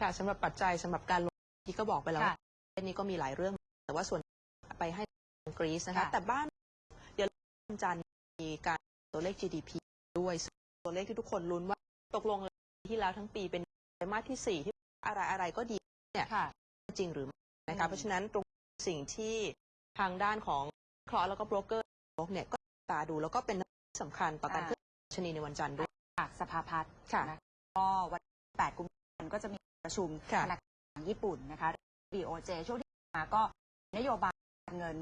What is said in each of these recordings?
ค่ะสำหรับปัจจัยสำหรับการลงที่ก็บอกไปแล้วค่ะว่าประเทศนี้ก็มีหลายเรื่อง แต่ว่าส่วนไปให้กรีซนะคะค่ะแต่บ้านเดี๋ยววันจันทร์มีการตัวเลข GDP ด้วยซึ่งตัวเลขที่ทุกคนลุ้นว่าตกลงแล้วปีที่แล้วทั้งปีเป็นไตรมาสที่สี่ที่อะไรอะไรก็ดีเนี่ยค่ะจริงหรือไม่นะอืคะมเพราะฉะนั้นตรงสิ่งที่ทางด้านของเคราะห์แล้วก็โบรกเกอร์เนี่ยก็ตาดูแล้วก็เป็นสำคัญต่อการขึ้นชนีในวันจันทร์ด้วยจากสภาพัฒน์ค่ะนะก็วันที่8กุมภาพันธ์ก็จะมี ประชุมค่ะธนาคารญี่ปุ่นนะคะ BOJ ช่วงที่ผ่านมาก็นโยบายเงิน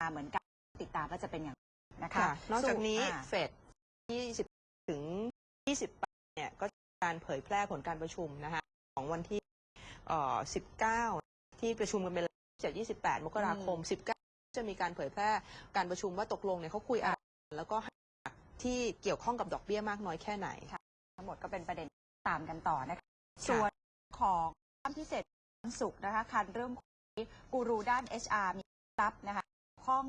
มาเหมือนกันติดตามว่าจะเป็นอย่างไรนะคะ ค่ะ นอกจากนี้สู่อ่าเฟด20 ถึง 28 เนี่ย ก็จะมีการเผยแพร่ผลการประชุมนะคะของวันที่เอ่อ19 ที่ประชุมกันไปแล้ว7 28 มกราคม 19 จะมีการเผยแพร่การประชุมว่าตกลงเนี่ยเขาคุยอะไรกันแล้วก็ให้น้ำหนักที่เกี่ยวข้องกับดอกเบี้ยมากน้อยแค่ไหน ทั้งหมดก็เป็นประเด็นตามกันต่อนะคะ ส่วน ของความพิเศษวันศุกร์นะคะคันเรื่องกูรูด้าน HR มีทรัพย์นะคะข้อง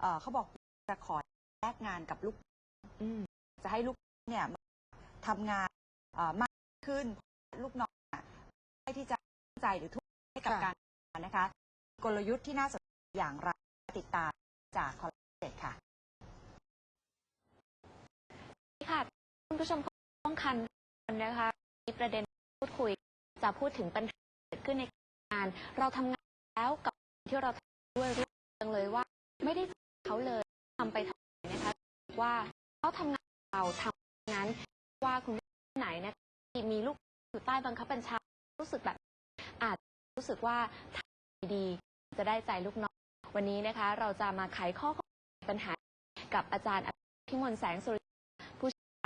เอเขาบอกจะขอแลกงานกับลูกอืมจะให้ลูกเนี่ยทำงานมากขึ้นลูกน้องอะไม่ที่จะตั้งใจหรือทุ่มให้กับการงานนะคะ กลยุทธ์ที่น่าสนใจอย่างไรติดตามจากคอลเลจค่ะค่ะคุณผู้ชมต้องคันนะคะมีประเด็นพูดคุย จะพูดถึงปัญหาเกิดขึ้นในงาน เราทำงานแล้วกับที่เราทำด้วยรู้จังเลยว่า ไม่ได้เขาเลยทำไปทำไมนะคะว่าเขาทำงานเราทำงานว่าคุณไหนนะที่มีลูกอยู่ใต้บังคับบัญชารู้สึกแบบ อาจรู้สึกว่าทำดีจะได้ใจลูกน้องวันนี้นะคะ เราจะมาไขข้อข้องใจปัญหากับอาจารย์พิมลแสงสุริ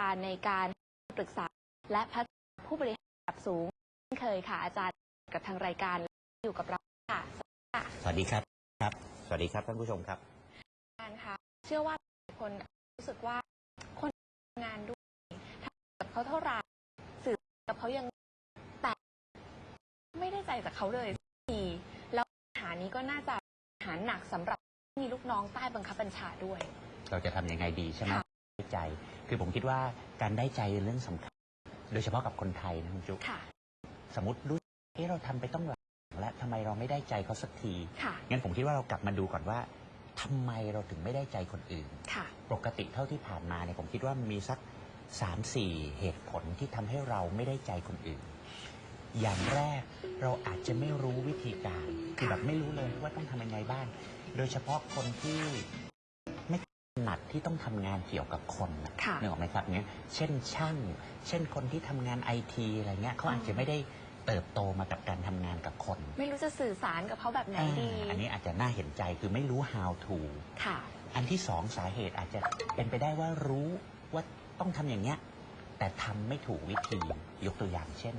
การในการปรึกษาและพัฒนาผู้บริหารระดับสูง เช่นเคยค่ะอาจารย์กับทางรายการอยู่กับเราค่ะ สวัสดีครับครับ สวัสดีครับท่านผู้ชมครับอาจารย์ค่ะเชื่อว่าหลายคนรู้สึกว่าคนทำงานด้วยทำกับเขาเท่าไหร่สื่อกับเขายังแต่ไม่ได้ใจจากเขาเลยสักทีแล้วปัญหานี้ก็น่าจะปัญหาหนักสำหรับมีลูกน้องใต้บังคับบัญชาด้วย เราจะทำยังไงดีใช่ไหมค่ะได้ใจ คือผมคิดว่าการได้ใจเป็นเรื่องสำคัญ โดยเฉพาะกับคนไทยนะคุณจุ๊กค่ะ สมมติรู้สึกเอ๊ะเราทำไปต้องหลังและทำไมเราไม่ได้ใจเขาสักทีค่ะงั้นผมคิดว่าเรากลับมาดูก่อนว่าทำไมเราถึงไม่ได้ใจคนอื่นค่ะปกติเท่าที่ผ่านมาเนี่ยผมคิดว่ามีสักสามสี่เหตุผลที่ทำให้เราไม่ได้ใจคนอื่น อย่างแรกเราอาจจะไม่รู้วิธีการคือแบบไม่รู้เลยว่าต้องทำยังไงบ้างโดยเฉพาะคนที่ไม่ถนัดที่ต้องทำงานเกี่ยวกับคนนะค่ะนึกออกไหมครับเนี้ยเช่นช่าง เช่นคนที่ทำงานไอทีอะไรเงี้ยเขาอาจจะไม่ได้ เติบโตมากับการทำงานกับคนไม่รู้จะสื่อสารกับเขาแบบไหนดีอ่าอันนี้อาจจะน่าเห็นใจคือไม่รู้ how to ค่ะ อันที่สองสาเหตุอาจจะเป็นไปได้ว่ารู้ว่าต้องทำอย่างเนี้ยแต่ทำไม่ถูกวิธียกตัวอย่างเช่น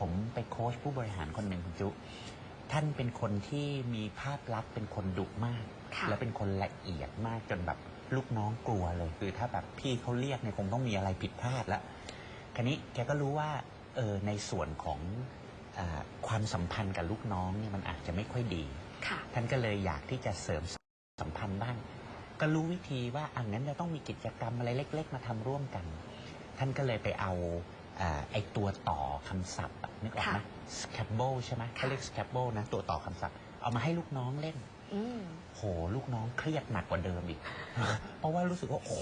ผมไปโค้ชผู้บริหารคนหนึ่งคุณจุ ท่านเป็นคนที่มีภาพลักษณ์เป็นคนดุมาก ค่ะ และเป็นคนละเอียดมากจนแบบลูกน้องกลัวเลย คือถ้าแบบพี่เขาเรียกเนี่ยคงต้องมีอะไรผิดพลาดแล้วคันนี้แกก็รู้ว่าเออในส่วนของอา ความสัมพันธ์กับลูกน้องเนี่ยมันอาจจะไม่ค่อยดีค่ะท่านก็เลยอยากที่จะเสริมสัมพันธ์บ้าง ก็รู้วิธีว่าอันนั้นจะต้องมีกิจกรรมอะไรเล็ก ๆ มาทำร่วมกัน ท่านก็เลยไปเอาอ่าไอตัวต่อคำศัพท์อะนึกออกไหมค่ะ scrabble ใช่ไหมเขาเรียก scrabble นะตัวต่อคำศัพท์ เอามาให้ลูกน้องเล่น อืมโหลูกน้องเครียดหนักกว่าเดิมอีก เพราะว่ารู้สึกว่าโอ้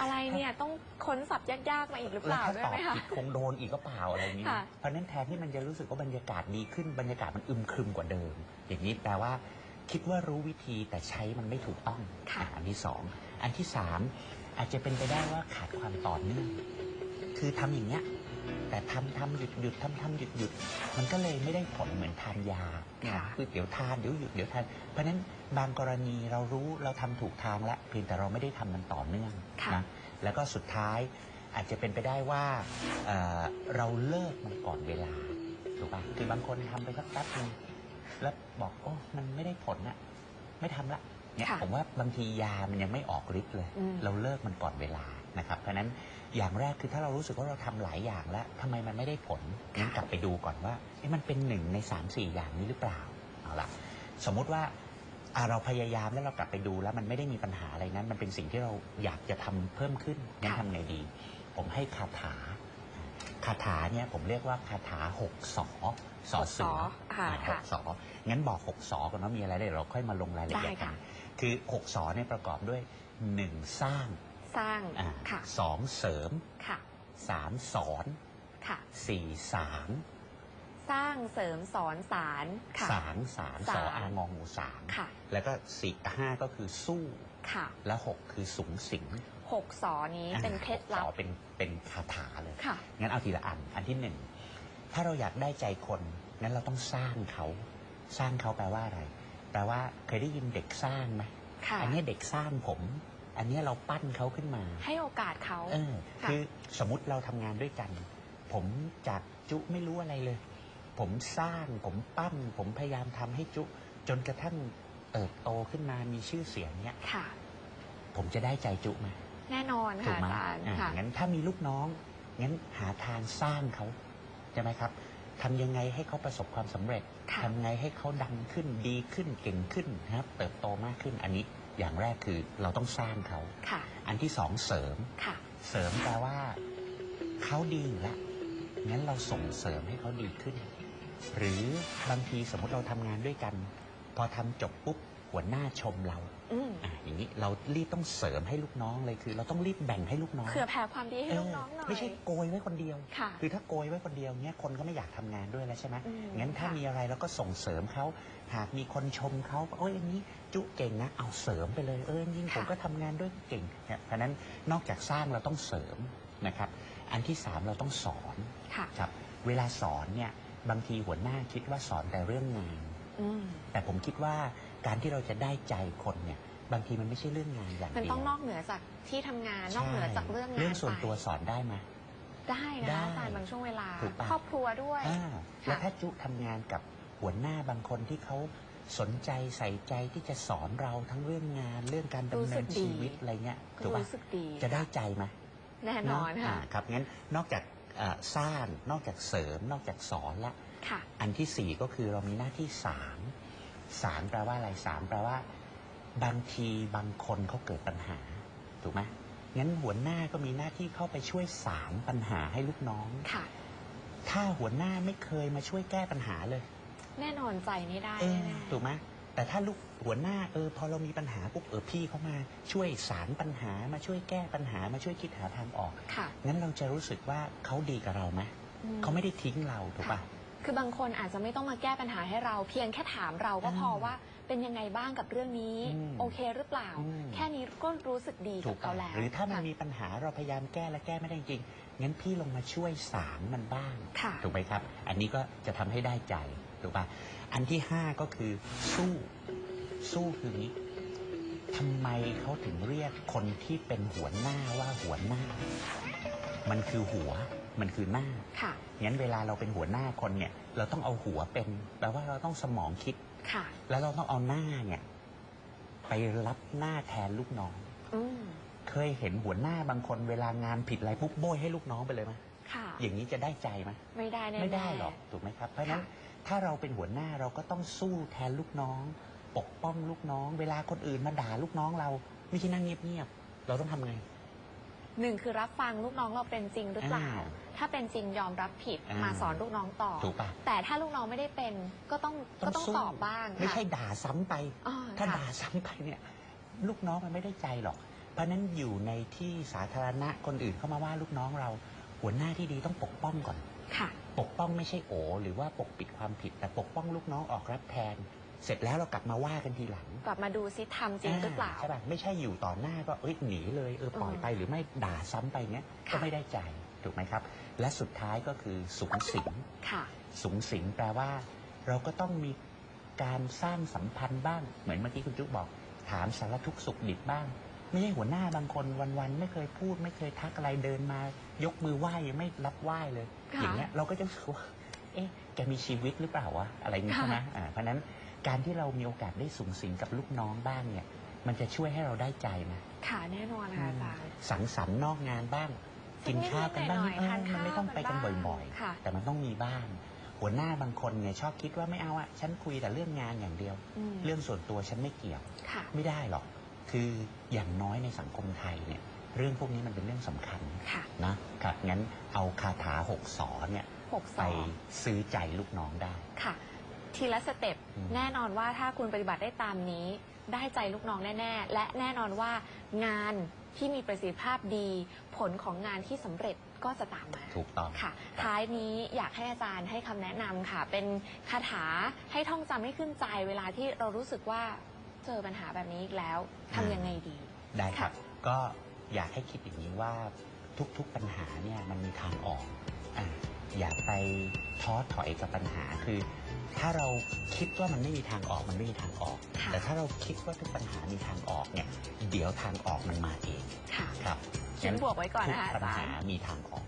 อะไรเนี่ยต้องค้นศัพท์ยากๆมาอีกหรือเปแล้วล่าถ้าด้วยตอบไหมคะ ผิดคงโดนอีกก็เปล่าอะไรอย่างนี้ ค่ะ เพราะฉะนั้นแทนที่มันจะรู้สึกว่าบรรยากาศดีขึ้นบรรยากาศมันอึมครึมกว่าเดิม อย่างนี้แปลว่า คิดว่ารู้วิธีแต่ใช้มันไม่ถูกต้องค่ะ อะอันที่สองอันที่สามอาจจะเป็นไปได้ว่าขาดความต่อเนื่องคือทำอย่างเนี้ย แต่ทำทำหยุดหยุดทำทำหยุดหยุดมันก็เลยไม่ได้ผลเหมือนทานยาเนี่ยค่ะคือเดี๋ยวทานเดี๋ยวหยุดเดี๋ยวทาน เพราะฉะนั้นบางกรณีเรารู้เราทำถูกทางแล้วเพียงแต่เราไม่ได้ทำมันต่อเนื่องค่ะนะแล้วก็สุดท้ายอาจจะเป็นไปได้ว่าเอ่อเราเลิกมันก่อนเวลาถูกปะคือบางคนทำไปสักแป๊บนึงแล้วบอกโอ้มันไม่ได้ผลอะไม่ทำละเนี่ยค่ะผมว่าบางทียามันยังไม่ออกฤทธิ์เลยอืมเราเลิกมันก่อนเวลานะครับ เพราะฉะนั้น อย่างแรกคือถ้าเรารู้สึกว่าเราทำหลายอย่างแล้วทำไมมันไม่ได้ผลงั้นกลับไปดูก่อนว่าเอ๊ะมันเป็นหนึ่งในสามสี่อย่างนี้หรือเปล่าเอาละสมมุติว่าอะเราพยายามแล้วเรากลับไปดูแล้วมันไม่ได้มีปัญหาอะไรนั้น มันเป็นสิ่งที่เราอยากจะทำเพิ่มขึ้นงั้นค่ะทำไงดี ผมให้คาถาคาถาเนี่ยผมเรียกว่าคาถาหกสอสอเสือหกสอค่ะอ่าหค่ะกสองั้นบอกหกสอก่อนว่ามีอะไรได้เดี๋ยวเราค่อยมาลงรายละเอียดได้กัค่ะนคือหกสอเนี่ยประกอบด้วยหนึ่งสร้าง สร้างอ่าค่ะสองเสริมค่ะสามสอนค่ะ สี่สางสร้างเสริมสอนสารค่ะ สางสารสสาอร อางองูสางค่ะแล้วก็สี่ห้าก็คือสู้ ค่ะและหกคือสูงสิงหกสอนี้เป็นเคล็ดลัหบกสอเป็นเป็นคาถาเลย ค่ะ งั้นเอาทีละอัน อันที่หนึ่ง ถ้าเราอยากได้ใจคน งั้นเราต้องสร้างเขา สร้างเขาแปลว่าอะไร แปลว่าเคยได้ยินเด็กสร้างไหมค่ะ อันนี้เด็กสร้างผม อันนี้เราปั้นเขาขึ้นมา ให้โอกาสเขา เออค่ะ คือสมมติเราทำงานด้วยกัน ผมจากจุไม่รู้อะไรเลย ผมสร้างผมปั้น ผมพยายามทำให้จุ จนกระทั่งเติบโตขึ้นมามีชื่อเสียงเนี้ยค่ะ ผมจะได้ใจจุไหมแน่นอนถูค่ะกไหมอาจารย์อ่าค่ะ งั้นถ้ามีลูกน้อง งั้นหาทางสร้างเขาใช่ไหมครับทำยังไงให้เขาประสบความสำเร็จค่ะ ทำไงให้เขาดังขึ้นดีขึ้นเก่งขึ้นนะครับ เติบโตมากขึ้นอันนี้ อย่างแรกคือเราต้องสร้างเขาค่ะ อันที่สองเสริม ค่ะ เสริมแปลว่าเขาดีอยู่แล้วงั้นเราส่งเสริมให้เขาดีขึ้น หรือบางทีสมมติเราทำงานด้วยกัน พอทำจบปุ๊บ หัวหน้าชมเราอืมอะอย่างนี้เรารีบต้องเสริมให้ลูกน้องเลยคือ เราต้องรีบแบ่งให้ลูกน้องเผื่อแผ่ความดีให้ลูกน้องหน่อย ไม่ใช่โกยไว้คนเดียว ค่ะ คือถ้าโกยไว้คนเดียวเนี้ยคนก็ไม่อยากทำงานด้วยแล้วใช่ไหมอืมงั้นถ้าค่ะ มีอะไรเราก็ส่งเสริมเขา หากมีคนชมเขาโอ้ยอันนี้จุเก่งนะเอาเสริมไปเลยเออจริงๆผมก็ทำงานด้วยเก่งเนี่ยเพราะฉะนั้นนอกจากสร้างเราต้องเสริมนะครับ อันที่สามเราต้องสอนค่ะ ครับเวลาสอนเนี่ยบางทีหัวหน้าคิดว่าสอนแต่เรื่องงาน อืม แต่ผมคิดว่า การที่เราจะได้ใจคนเนี่ยบางทีมันไม่ใช่เรื่องงานอย่างมันเดียวต้องนอกเหนือจากที่ทำงานนอกเหนือจากเรื่องงานเรื่องส่วนไปตัวสอนได้ไหมได้นะได้อาจารย์บางช่วงเวลาถูกปะครอบครัวด้วยอ่าค่ะแล้วถ้าจุทำงานกับหัวหน้าบางคนที่เขาสนใจใส่ใจที่จะสอนเราทั้งเรื่องงานเรื่องการดำรู้เนิสึนกดีชีวิตอะไรเงี้ยถูกปะรู้สึกดีจะได้ใจไหมแน่นอนเาค่ะครับงั้นนอกจากเอ่อสร้างนอกจากเสริม นอกจากสอนละค่ะอันที่สี่ก็คือเรามีหน้าที่สาม สามแปลว่าอะไรสามแปลว่า บางทีบางคนเขาเกิดปัญหา ถูกไหมงั้นหัวหน้าก็มีหน้าที่เข้าไปช่วยสารปัญหาให้ลูกน้องค่ะ ถ้าหัวหน้าไม่เคยมาช่วยแก้ปัญหาเลย แน่นอนใจนี่ได้เออแน่ๆ ถูกไหมแต่ถ้าลูกหัวหน้าเออพอเรามีปัญหาปุ๊บเออพี่เขามาช่วยสารปัญหามาช่วยแก้ปัญหามาช่วยคิดหาทางออก ค่ะงั้นเราจะรู้สึกว่าเขาดีกับเราไหม อืเขาไม่ได้ทิ้งเราถูกปะ คือบางคนอาจจะไม่ต้องมาแก้ปัญหาให้เรา เพียงแค่ถามเราก็อ่าพอว่าเป็นยังไงบ้างกับเรื่องนี้ อืมโอเคหรือเปล่า อืม แค่นี้ก็รู้สึกดีถูกับกเขาปะแล้วหรือถ้ามันค่ะมีปัญหาเราพยายามแก้และแก้ไม่ได้จริงงั้นพี่ลงมาช่วยสารมันบ้าง ค่ะ ถูกไหมครับ อันนี้ก็จะทำให้ได้ใจ ถูกปะอันที่ห้าก็คือสู้ สู้คือนี้ทำไมเขาถึงเรียกคนที่เป็นหัวหน้าว่าหัวหน้า มันคือหัว มันคือหน้าค่ะงั้นเวลาเราเป็นหัวหน้าคนเนี่ย เราต้องเอาหัวเป็นแปลว่าเราต้องสมองคิดค่ะ แล้วเราต้องเอาหน้าเนี่ย ไปรับหน้าแทนลูกน้องอืมเคยเห็นหัวหน้าบางคนเวลางานผิดอะไรปุ๊บโบยให้ลูกน้องไปเลยไหมค่ะ อย่างนี้จะได้ใจไหมไม่ได้แน่ๆไม่ได้หรอกถูกไหมครับ เพราะฉะนั้นค่ะถ้าเราเป็นหัวหน้าเราก็ต้องสู้แทนลูกน้อง ปกป้องลูกน้อง เวลาคนอื่นมาด่าลูกน้องเราไม่ใช่นั่งเงียบๆเราต้องทำไง หนึ่งคือรับฟังลูกน้องเราเป็นจริงหรือเปล่า อ่าถ้าเป็นจริงยอมรับผิดอ่าม มาสอนลูกน้องต่อ ถูกปะแต่ถ้าลูกน้องไม่ได้เป็นก็ต้องก็ต้องสู้ตอบบ้างไม่ค่ะใช่ด่าซ้ำไป อ๋อถ้าค่ะ ด่าซ้ำไปเนี่ยลูกน้องมันไม่ได้ใจหรอก เพราะฉะนั้นอยู่ในที่สาธารณะคนอื่นเข้ามาว่าลูกน้องเรา หัวหน้าที่ดีต้องปกป้องก่อน ค่ะ ปกป้องไม่ใช่โอหรือว่าปกปิดความผิดแต่ปกป้องลูกน้องออกรับแทน เสร็จแล้วเรากลับมาว่ากันทีหลัง กลับมาดูซิทำจริงหรือเปล่า ใช่ป่ะไม่ใช่อยู่ต่อหน้าก็เอ้ยหนีเลยเออปล่อยไปหรือไม่ด่าซ้ำไปเนี้ยก็ค่ะ ไม่ได้ใจถูกไหมครับ และสุดท้ายก็คือสูงสิงค่ะ สูงสิงแปลว่า เราก็ต้องมีการสร้างสัมพันธ์บ้าง เหมือนเมื่อกี้คุณจุ๊กบอก ถามสารทุกข์สุขดิบบ้าง ไม่ใช่หัวหน้าบางคนวันๆไม่เคยพูด ไม่เคยทักอะไรเดินมา ยกมือไหว้ยังไม่รับไหว้เลย ค่ะอย่างเงี้ยเราก็จะรู้สึกว่า เอ๊ะแกมีชีวิตหรือเปล่าวะอะไรอย่างงี้ค่ะใช่ไหมอ่าเพราะฉะนั้น การที่เรามีโอกาสได้สูงสิงกับลูกน้องบ้างเนี่ย มันจะช่วยให้เราได้ใจนะค่ะแน่นอนค่ะอาจารย์สังสรรค์นอกงานบ้าง กินข้าวกันบ้างสักนิดหน่อยๆเออทานมันไม่ต้องไปกันข้าวกันบ้างบ่อยค่ะๆแต่มันต้องมีบ้าง หัวหน้าบางคนเนี่ยชอบคิดว่าไม่เอาอะฉันคุยแต่เรื่องงานอย่างเดียวอืมเรื่องส่วนตัวฉันไม่เกี่ยวค่ะไม่ได้หรอก คืออย่างน้อยในสังคมไทยเนี่ย เรื่องพวกนี้มันเป็นเรื่องสำคัญค่ะนะครับงั้นเอาคาถาหกสอเนี่ยหกไปสองซื้อใจลูกน้องได้ค่ะ ทีละสเต็ปอืมแน่นอนว่าถ้าคุณปฏิบัติได้ตามนี้ ได้ใจลูกน้องแน่ ๆ และแน่นอนว่างานที่มีประสิทธิภาพดี ผลของงานที่สำเร็จก็จะตามมาถูกต้องค่ะ ท้ายนี้อยากให้อาจารย์ให้คำแนะนำค่ะ เป็นคาถาให้ท่องจำให้ขึ้นใจ เวลาที่เรารู้สึกว่าเจอปัญหาแบบนี้อีกแล้วทำยังไงดี ได้ครับ ก็อยากให้คิดอย่างนี้ว่าทุกๆปัญหาเนี่ยมันมีทางออกอะอย่าไปท้อถอยกับปัญหาคือ ถ้าเราคิดว่ามันไม่มีทางออกมันไม่มีทางออก ค่ะแต่ถ้าเราคิดว่าทุกปัญหามีทางออกเนี่ยเดี๋ยวทางออกมันมาเองค่ะ ครับคิดบวกไว้ก่อนนะคะทุปัญอาจารหาย์มีทางออก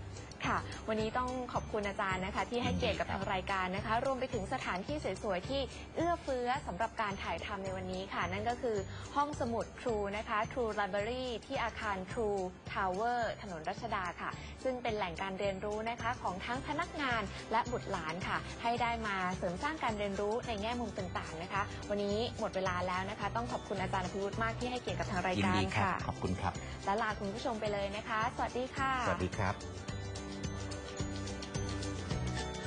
ค่ะ วันนี้ต้องขอบคุณอาจารย์นะคะ ที่ให้เกียรติกับยินดีครับทางรายการนะคะ รวมไปถึงสถานที่สวยๆที่เอื้อเฟื้อสำหรับการถ่ายทำในวันนี้ค่ะ นั่นก็คือห้องสมุด True นะคะ True Library ที่อาคาร True Tower ถนนรัชดาค่ะ ซึ่งเป็นแหล่งการเรียนรู้นะคะของทั้งพนักงานและบุตรหลานค่ะ ให้ได้มาเสริมสร้างการเรียนรู้ในแง่มุมต่างๆนะคะ วันนี้หมดเวลาแล้วนะคะ ต้องขอบคุณอาจารย์อภิวุฒิมากที่ให้เกียรติกับทางรายยินการดีครับ ค่ะ ขอบคุณครับ และลาคุณผู้ชมไปเลยนะคะ สวัสดีค่ะ สวัสดีครับ